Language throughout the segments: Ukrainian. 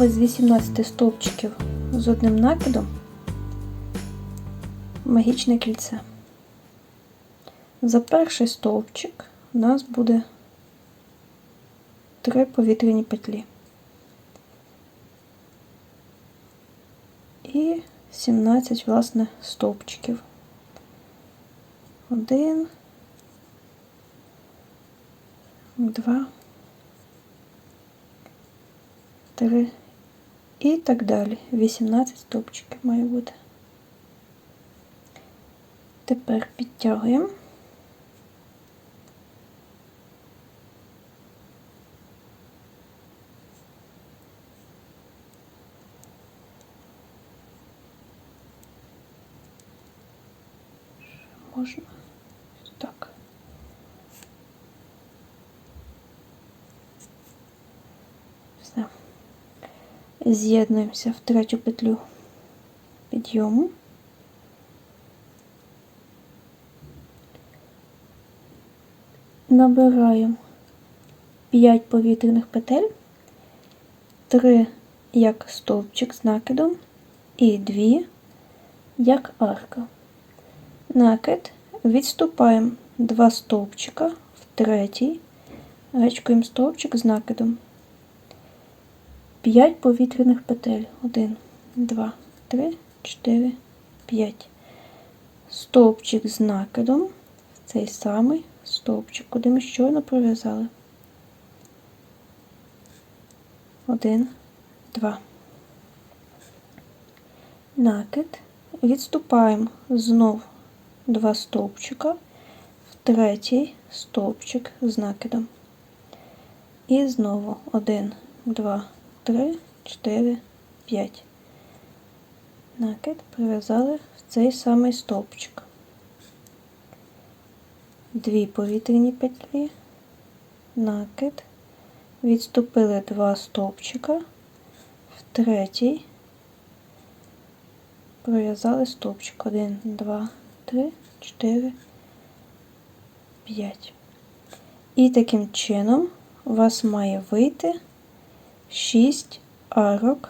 зробили з 18 стовпчиків з одним накидом магічне кільце. За перший стовпчик у нас буде 3 повітряні петлі. І 17 власне стовпчиків. 1, 2, 3, и так далее, 18 стопчиків має бути. Тепер підтягуємо. Можна. З'єднуємося в третю петлю підйому. Набираємо 5 повітряних петель, 3 як стовпчик з накидом і 2 як арка. Накид відступаємо 2 стовпчика в третій, гачкуємо стовпчик з накидом. 5 повітряних петель. 1, 2, 3, 4, 5. Стовпчик з накидом, цей самий стовпчик, куди ми щойно пров'язали. 1, 2. Накид. Відступаємо знов 2 стовпчика в третій стовпчик з накидом. І знову 1, 2, 3, 4, 5. Накид прив'язали в цей самий стовпчик. Дві повітряні петлі, накид, відступили два стовпчика, в третій пров'язали стовпчик. 1, 2, 3, 4, 5. І таким чином у вас має вийти 6 арок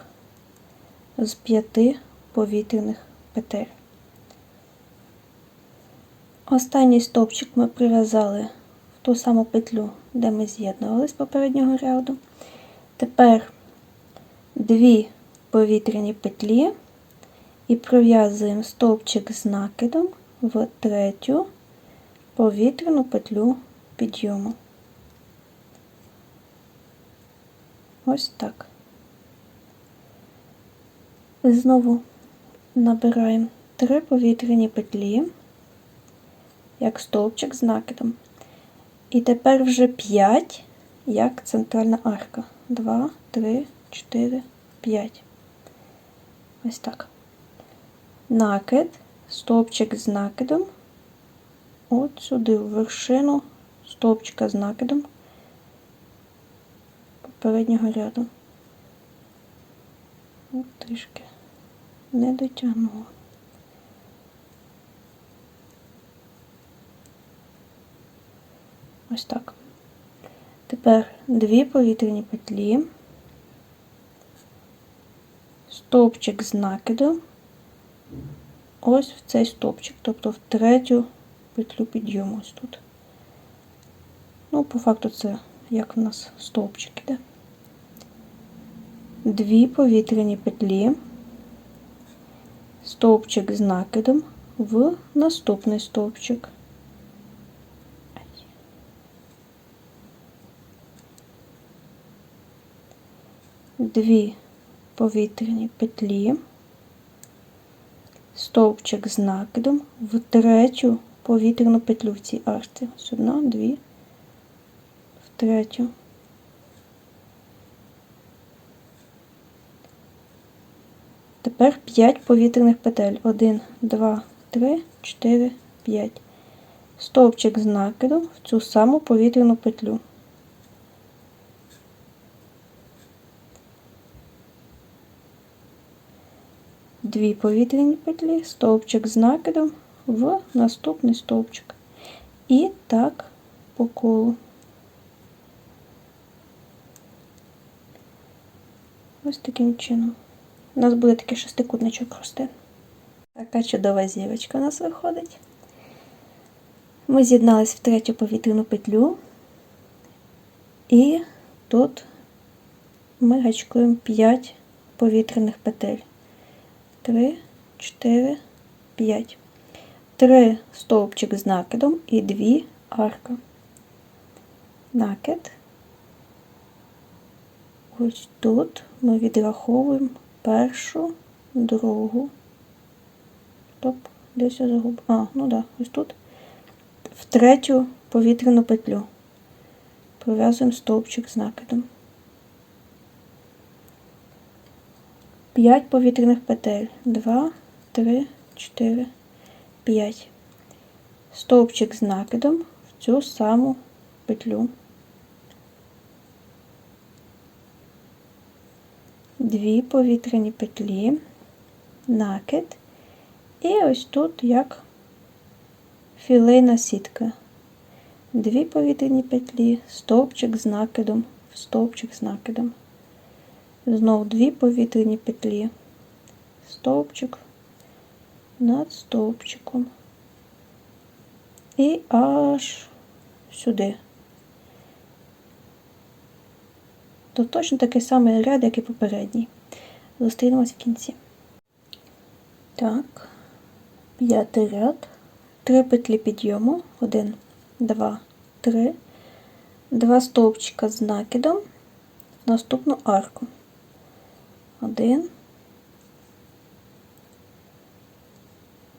з 5 повітряних петель. Останній стовпчик ми прив'язали в ту саму петлю, де ми з'єднували з попереднього ряду. Тепер дві повітряні петлі і пров'язуємо стовпчик з накидом в третю повітряну петлю підйому. Ось так. Знову набираємо три повітряні петлі, як стовпчик з накидом. І тепер вже 5, як центральна арка. 2, 3, 4, 5. Ось так. Накид, стовпчик з накидом. От сюди, в вершину стовпчика з накидом попереднього ряду. От трішки не дотягнула. Ось так. Тепер дві повітряні петлі, стовпчик з накидом, ось в цей стовпчик, тобто в третю петлю підйому ось тут. Ну, по факту це як у нас стовпчик іде. Дві повітряні петлі, стовпчик з накидом в наступний стовпчик. Дві повітряні петлі, стовпчик з накидом в третю повітряну петлю в цій арці. Ось одна, дві, в третю. Тепер 5 повітряних петель. 1, 2, 3, 4, 5. Стовпчик з накидом в цю саму повітряну петлю. Дві повітряні петлі, стовпчик з накидом в наступний стовпчик. І так по колу. Ось таким чином. У нас буде такий шестикутничок рости. Така чудова зірочка у нас виходить. Ми з'єднались в третю повітряну петлю. І тут ми гачкуємо 5 повітряних петель. 3, 4, 5. 3 стовпчик з накидом і 2 арка. Накид. Ось тут ми відраховуємо першу, другу. Стоп, десь я загуб. А, ну да, ось тут. В третю повітряну петлю. Пров'язуємо стовпчик з накидом. 5 повітряних петель. 2, 3, 4, 5. Стовпчик з накидом в цю саму петлю. Дві повітряні петлі, накид. І ось тут як філейна сітка. Дві повітряні петлі, стовпчик з накидом, стовпчик з накидом. Знову дві повітряні петлі, стовпчик над стовпчиком. І аж сюди. То точно такий самий ряд, як і попередній. Зустрінемось в кінці. Так, п'ятий ряд, три петлі підйому, один, два, три, два стовпчика з накидом наступну арку. Один,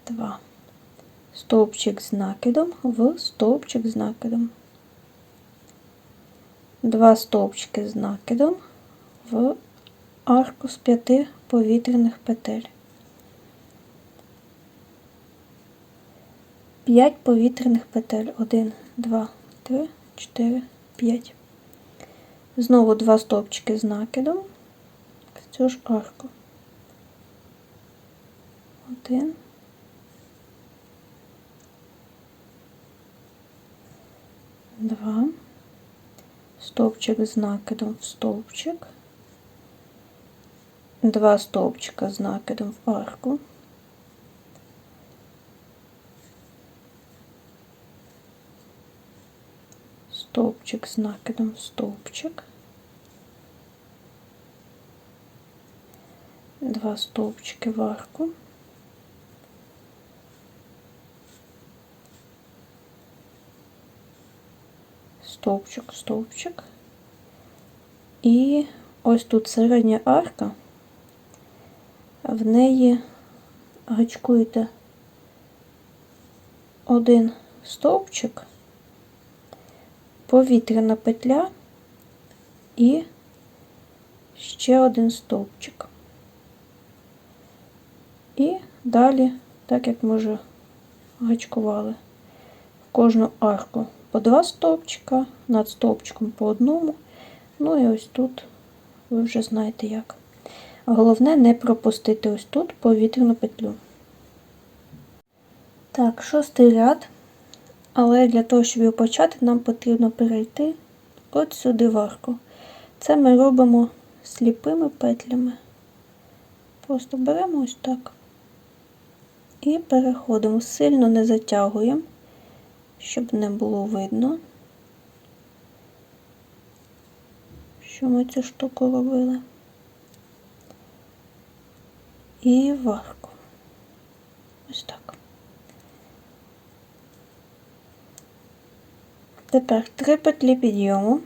два. Стовпчик з накидом в стовпчик з накидом. Два стовпчики з накидом в арку з п'яти повітряних петель. 5 повітряних петель. 1, 2, 3, 4, 5. Знову два стовпчики з накидом в цю ж арку. 1, Два. Стовпчик з накидом в стовпчик. Два стовпчика з накидом в арку. стовпчик з накидом в стовпчик, два стовпчики в арку, стовпчик, стовпчик, і ось тут середня арка, в неї гачкуєте один стовпчик повітряна петля і ще один стовпчик. І далі, так як ми вже гачкували, в кожну арку по два стовпчика, над стовпчиком по одному. Ну і ось тут ви вже знаєте як. Головне не пропустити ось тут повітряну петлю. Так, шостий ряд. Але для того, щоб його почати, нам потрібно перейти от сюди в арку. Це ми робимо сліпими петлями. Просто беремо ось так і переходимо. Сильно не затягуємо, щоб не було видно, що ми цю штуку робили. І в арку. Ось так. Тепер 3 петлі підйому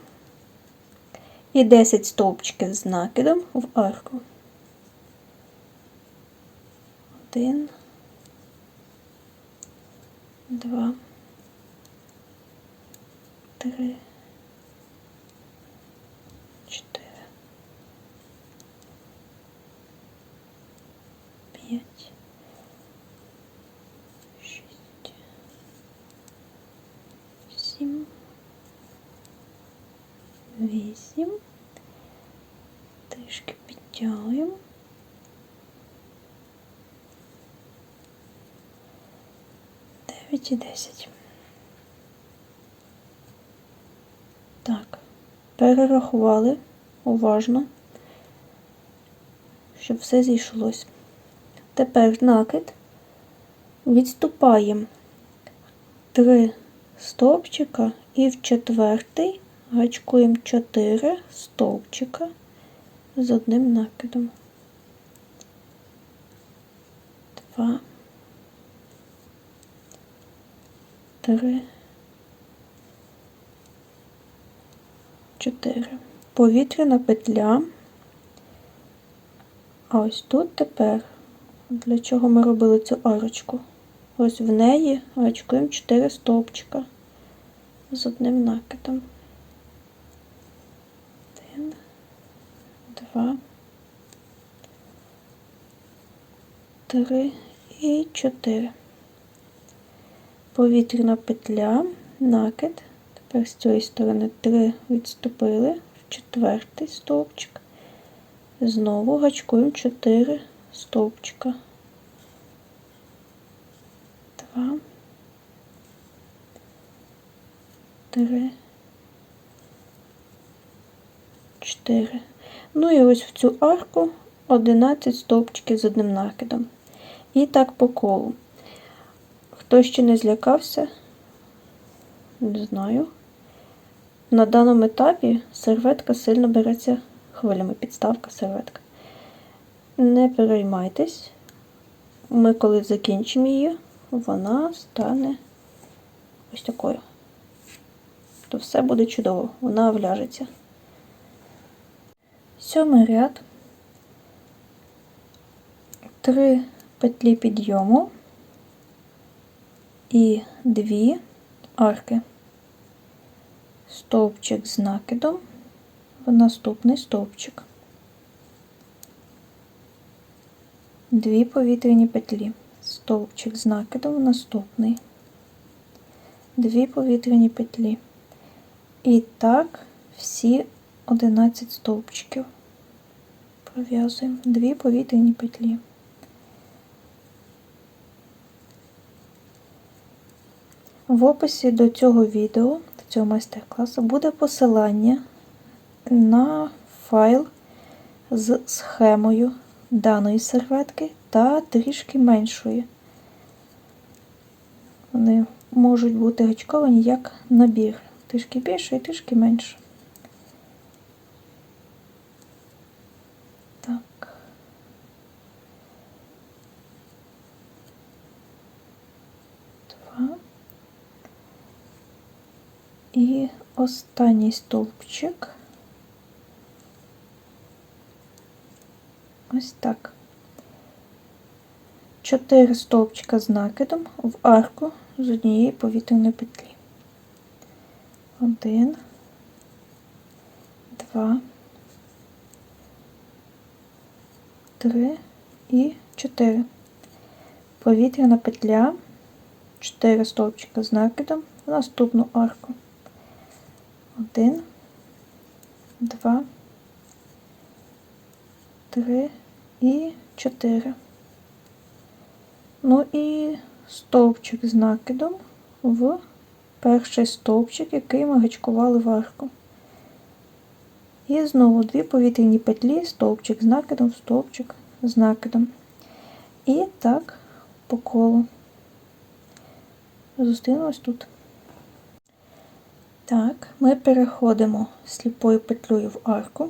і 10 стовпчиків з накидом в арку. Один, два, три, чотири, п'ять. Шість, сім. вісім. Трішки підтягуємо. Дев'ять і десять. Перерахували уважно. щоб все зійшлось. Тепер накид відступаємо 3 стовпчика і в четвертий гачкуємо 4 стовпчика з одним накидом. Два. Три. Чотири. Повітряна петля. А ось тут тепер, для чого ми робили цю арочку? Ось в неї гачкуємо 4 стовпчика з одним накидом. Один, два, три і чотири. Повітряна петля, накид. Тепер з цієї сторони три відступили в четвертий стовпчик. Знову гачкуємо 4 стовпчика. Два. Три. Чотири. Ну і ось в цю арку 11 стовпчиків з одним накидом. І так по колу. Хто ще не злякався, не знаю. На даному етапі серветка сильно береться хвилями, підставка серветка. Не переймайтесь, ми коли закінчимо її, вона стане ось такою. То все буде чудово, вона вляжеться. Сьомий ряд, три петлі підйому і дві арки. Стовпчик з накидом в наступний стовпчик. Дві повітряні петлі. Стовпчик з накидом в наступний. Дві повітряні петлі. І так всі 11 стовпчиків. Пров'язуємо дві повітряні петлі. В описі до цього відео, цього майстер-класу, буде посилання на файл з схемою даної серветки та трішки меншої. Вони можуть бути гачковані як набір. Трішки більше і трішки менше. Так. Два. І останній стовпчик. Ось так. Чотири стовпчика з накидом в арку з однієї повітряної петлі. Один, два, три і чотири. Повітряна петля, чотири стовпчика з накидом в наступну арку. Один, два, три і чотири. Ну і стовпчик з накидом в перший стовпчик, який ми гачкували в арку. І знову дві повітряні петлі, стовпчик з накидом, стовпчик з накидом. І так по колу. Зустрінемось тут. Так, ми переходимо сліпою петлею в арку.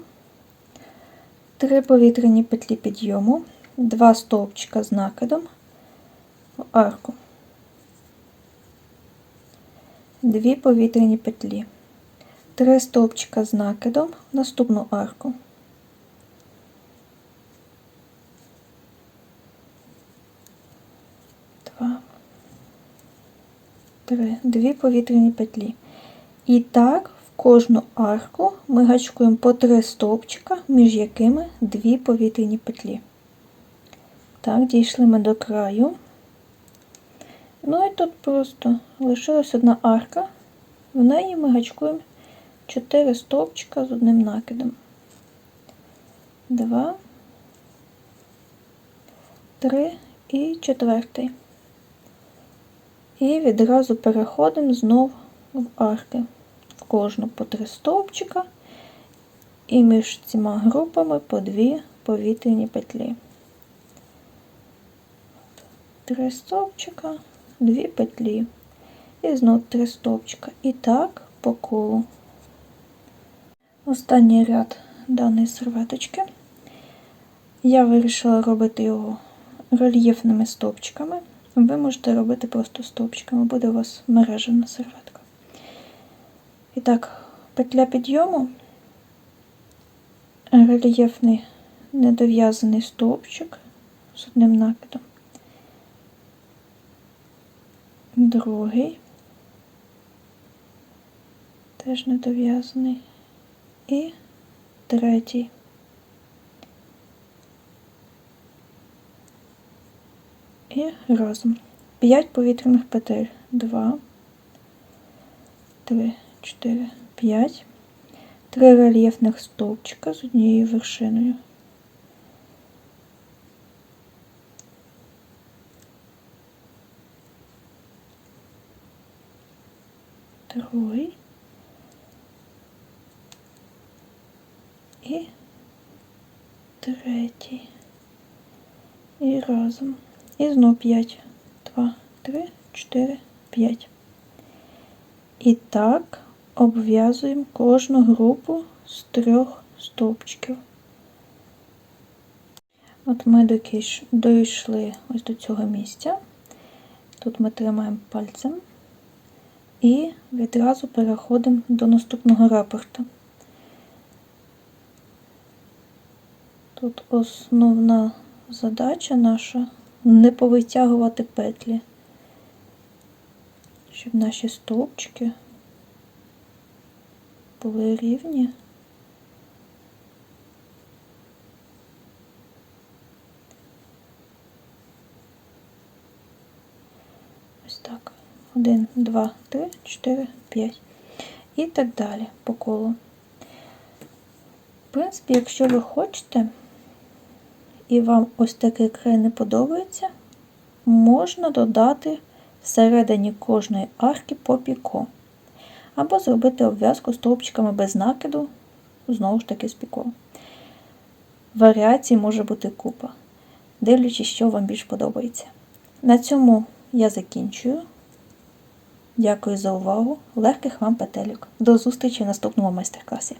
Три повітряні петлі підйому, два стовпчика з накидом в арку, дві повітряні петлі, три стовпчика з накидом в наступну арку. Два, три, дві повітряні петлі. І так в кожну арку ми гачкуємо по три стовпчика, між якими дві повітряні петлі. Так, дійшли ми до краю. Ну і тут просто лишилась одна арка, в неї ми гачкуємо 4 стовпчика з одним накидом. Два, три і четвертий. І відразу переходимо знову в арки. Кожну по три стовпчика і між цими групами по дві повітряні петлі. Три стовпчика, дві петлі. І знов три стовпчика. І так по колу. Останній ряд даної серветочки. Я вирішила робити його рельєфними стовпчиками. Ви можете робити просто стовпчиками, буде у вас мережена серветка. І так, петля підйому, рельєфний недов'язаний стовпчик з одним накидом. Другий, теж недов'язаний. І третій. І разом. 5 повітряних петель. 2, 3, 4, 5. Три рельєфних стовпчика з однією вершиною. Другий. І третій. І разом. І знов 5. 2, 3, 4, 5. І так обв'язуємо кожну групу з трьох стовпчиків. От ми дійшли ось до цього місця. Тут ми тримаємо пальцем і відразу переходимо до наступного рапорту. Тут основна задача наша не повитягувати петлі, щоб наші стовпчики були рівні. Ось так. Один, два, три, чотири, п'ять. І так далі по колу. В принципі, якщо ви хочете, і вам ось такий край не подобається, можна додати всередині кожної арки по піко. Або зробити обв'язку стовпчиками без накиду, знову ж таки з піко. Варіацій може бути купа, дивлячись, що вам більш подобається. На цьому я закінчую. Дякую за увагу. Легких вам петелюк. До зустрічі в наступному майстер-класі.